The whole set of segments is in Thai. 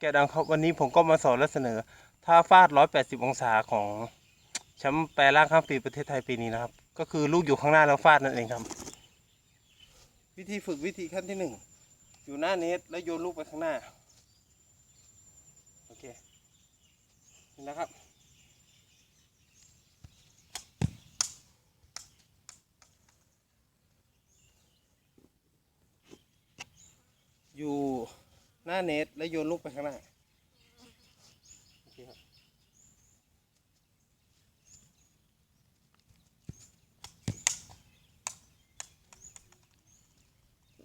แกดังครับวันนี้ผมก็มาสอนและเสนอท่าฟาด 180 องศาของแชมป์แปรร่างข้ามปีประเทศไทยปีนี้นะครับ ก็คือลูกอยู่ข้างหน้าแล้วฟาดนั่นเองครับ วิธีฝึกวิธีขั้นที่หนึ่งอยู่หน้าเน็ตแล้วโยนลูกไปข้างหน้า โอเคนะครับ อยู่ห น้าเน็ตแล้วโยนลูกไปข้างหน้าโอเคครับ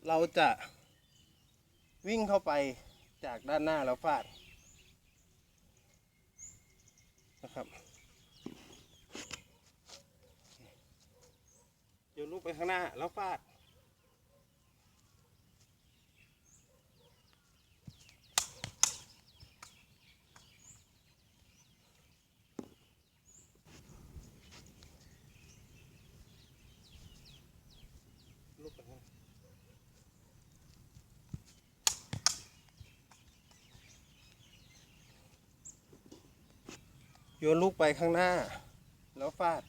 เราจะวิ่งเข้าไปจากด้านหน้าแล้วฟาดนะครับโยนลูกไปข้างหน้าแล้วฟาด ลูกไปข้างหน้าโยนลูกไปข้างหน้า แล้วฟาด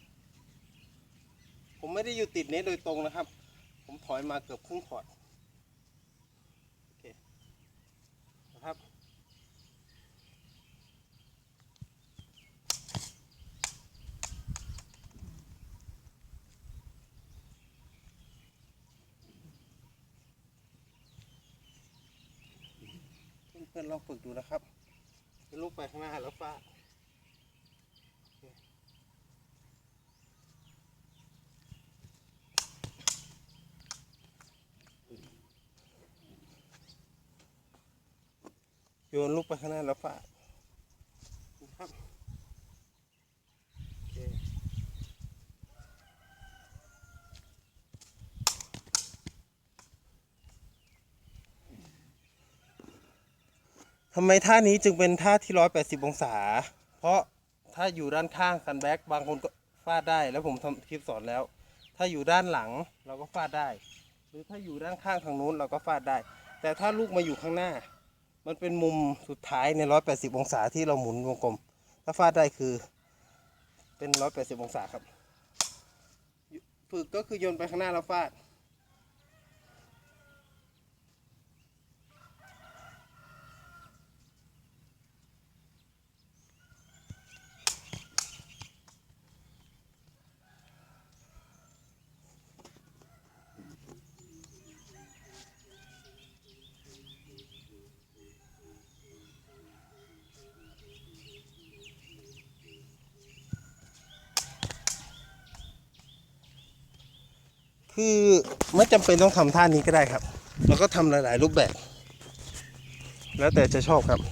ผมไม่ได้อยู่ติดเน็ตโดยตรงนะครับ ผมถอยมาเกือบครึ่งขอดโอเคนะครับเพื่อนๆลองฝึกดูนะครับโยนลูกไปข้างหน้าแล้วฟาด ยนลูกไปข้างหน้าแล้วฟาดนะครับทำไมท่านี้จึงเป็นท่าที่ 180 องศา เพราะถ้าอยู่ด้านข้างคันแบ็กบางคนก็ฟาดได้ แล้วผมทำคลิปสอนแล้ว ถ้าอยู่ด้านหลังเราก็ฟาดได้ หรือถ้าอยู่ด้านข้างทางนู้นเราก็ฟาดได้ แต่ถ้าลูกมาอยู่ข้างหน้า มันเป็นมุมสุดท้ายใน 180 องศาที่เราหมุนวงกลม ถ้าฟาดได้คือ เป็น 180 องศาครับ ฝึกก็คือโยนไปข้างหน้าแล้วฟาด คือไม่จำเป็นต้องทำท่านี้ก็ได้ครับเราก็ทำหลาย ๆ รูปแบบ แล้วแต่จะชอบครับ